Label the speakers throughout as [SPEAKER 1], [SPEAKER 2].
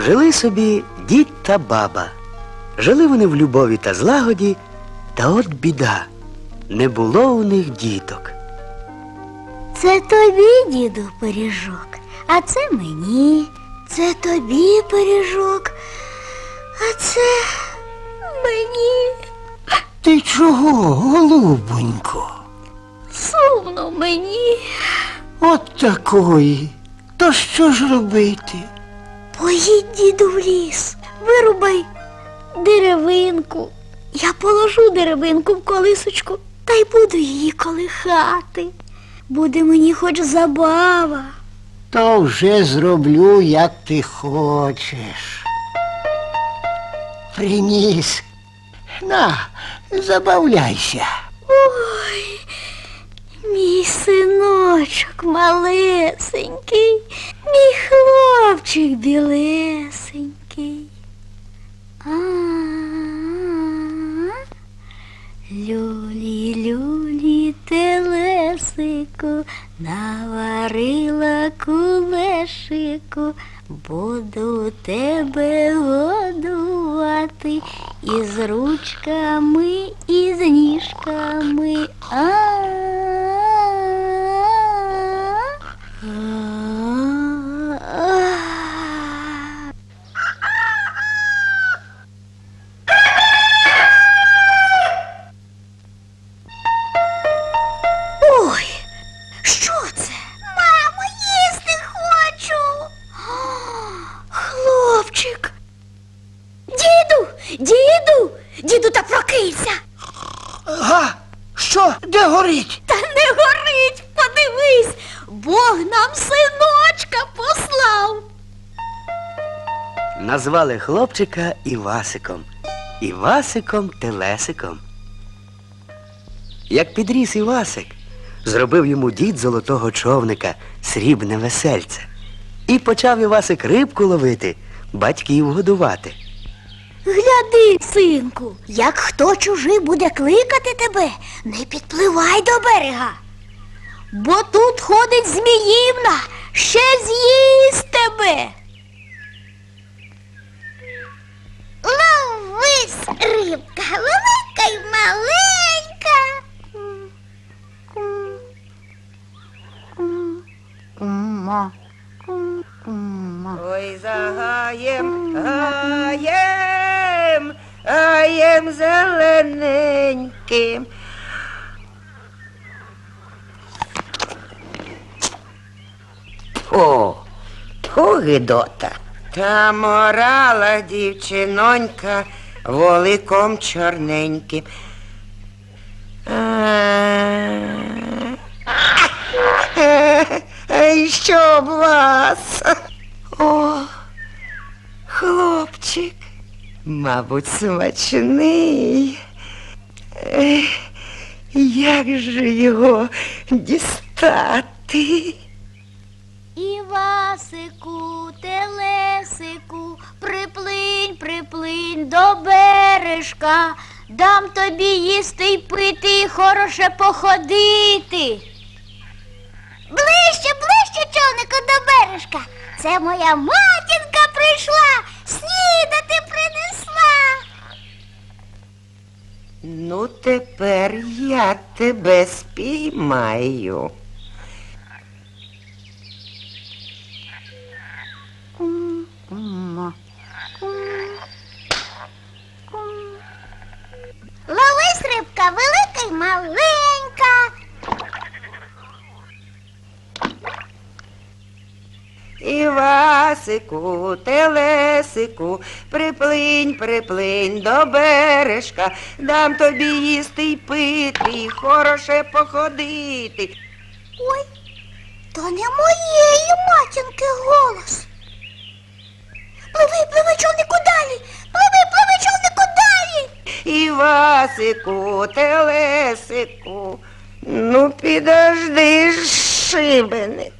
[SPEAKER 1] Жили собі дід та баба. Жили вони в любові та злагоді, та от біда. Не було у них діток.
[SPEAKER 2] Це тобі, діду, пиріжок, а це мені. Це тобі пиріжок, а це мені.
[SPEAKER 3] Ти чого, голубонько?
[SPEAKER 2] Сумно мені.
[SPEAKER 3] От такої. То що ж робити?
[SPEAKER 2] Поїдь, діду, в ліс, вирубай деревинку. Я положу деревинку в колисочку та й буду її колихати. Буде мені хоч забава.
[SPEAKER 3] То вже зроблю, як ти хочеш. Приніс. На, забавляйся.
[SPEAKER 2] Синочок малесенький, мій хлопчик білесенький. А, Люлі, люлі, телесику, наварила кулешику, буду тебе годувати із ручками, і з ніжками. А. Діду, діду, та прокинься.
[SPEAKER 3] Га, що? Де горить?
[SPEAKER 2] Та не горить, подивись, Бог нам синочка послав.
[SPEAKER 1] Назвали хлопчика Івасиком. Івасиком Телесиком. Як підріс Івасик, зробив йому дід золотого човника, срібне весельце. І почав Івасик рибку ловити, батьків годувати.
[SPEAKER 2] Гляди, синку, як хто чужий буде кликати тебе, не підпливай до берега. Бо тут ходить зміївна, ще з'їсть тебе. Ловись, рибка, велика й маленька.
[SPEAKER 4] Ой, за гаєм, гаєм, гаєм зелененьким. О, тьфу, гидота. Та морала дівчинонька воликом чорненьким. Ей, що б вас? О, хлопчик, мабуть, смачний. Ех, Як же його дістати?
[SPEAKER 2] Івасику, телесику, приплинь, приплинь до бережка, дам тобі їсти й пити, і хороше походити. Ближче, ближче, човнику, до бережка. Це моя матінка прийшла, снідати принесла.
[SPEAKER 4] Ну, тепер я тебе спіймаю.
[SPEAKER 3] Кума.
[SPEAKER 2] Ловись, рибка, велика й маленька.
[SPEAKER 4] Івасику, телесику, приплинь, приплинь до бережка, дам тобі їсти й пити, і хороше походити.
[SPEAKER 2] Ой, то не моєї матінки голос. Пливи, пливи, човнику далі, пливи, пливи, човнику далі.
[SPEAKER 4] Івасику, телесику, ну підожди шибеник.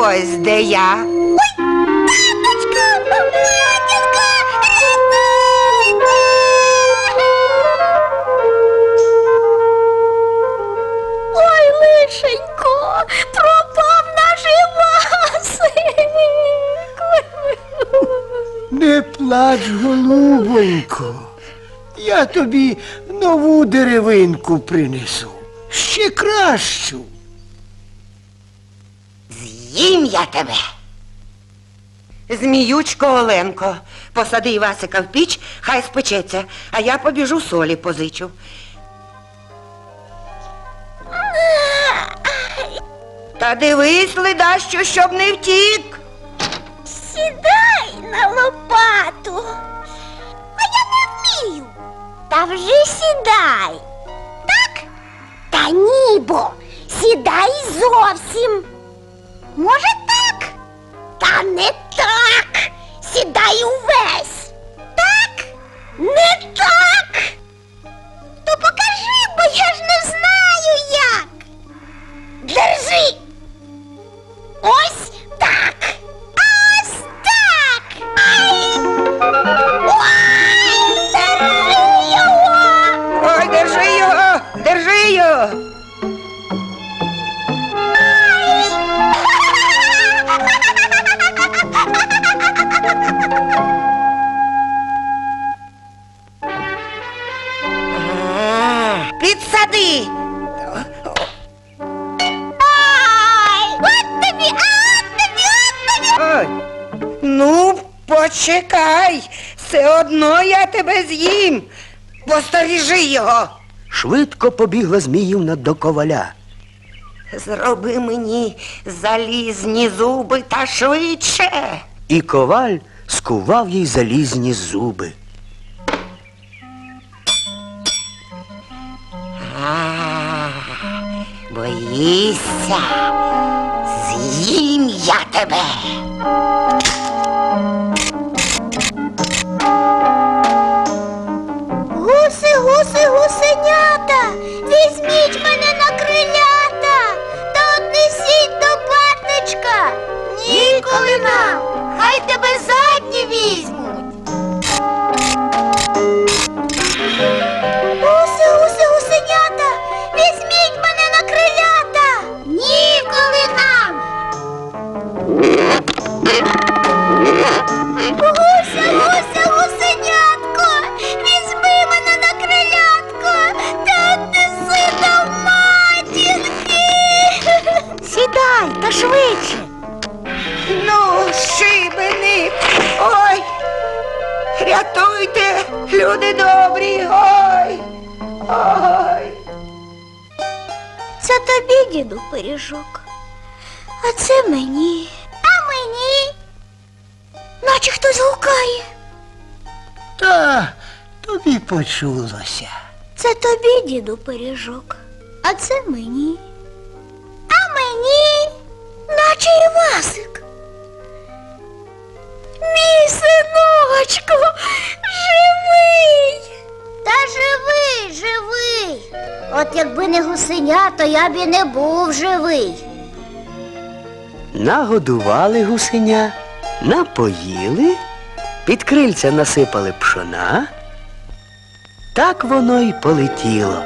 [SPEAKER 4] Ось де я.
[SPEAKER 2] Таточка, матінка! Ой, лишенько, пропав наш Івасик.
[SPEAKER 3] Не плач, голубонько. Я тобі нову деревинку принесу. Ще кращу.
[SPEAKER 4] З'їм я тебе. Зміючко Оленко, посади Івасика в піч, хай спечеться, а я побіжу солі позичу. Та дивись, ледащо, щоб не втік.
[SPEAKER 2] Сідай на лопату. А я не вмію. Та вже сідай. Так? Та ні, бо сідай зовсім. Може так? Та не так. Сідай увесь. Так? Не так. То покажи, бо я ж не знаю як. Держи. Ось
[SPEAKER 4] Підсади.
[SPEAKER 2] Ай! От тобі, от тобі, от тобі!
[SPEAKER 4] Ой. Ну, почекай. Все одно я тебе з'їм. Посторіжи його.
[SPEAKER 1] Швидко побігла Зміївна до коваля.
[SPEAKER 4] Зроби мені залізні зуби та швидше.
[SPEAKER 1] І коваль скував їй залізні зуби.
[SPEAKER 4] А, боїшся, з'їм я тебе. Добрі. Ой. Ой.
[SPEAKER 2] Це тобі, діду, пиріжок. А це мені. А мені. Наче хтось гукає.
[SPEAKER 3] Та тобі почулося.
[SPEAKER 2] Це тобі, діду, пиріжок, а це мені. А мені, наче Івасик. Мій синочку, живий. Та живий, живий. От якби не гусеня, то я б і не був живий.
[SPEAKER 1] Нагодували гусеня, напоїли, під крильця насипали пшона. Так воно й полетіло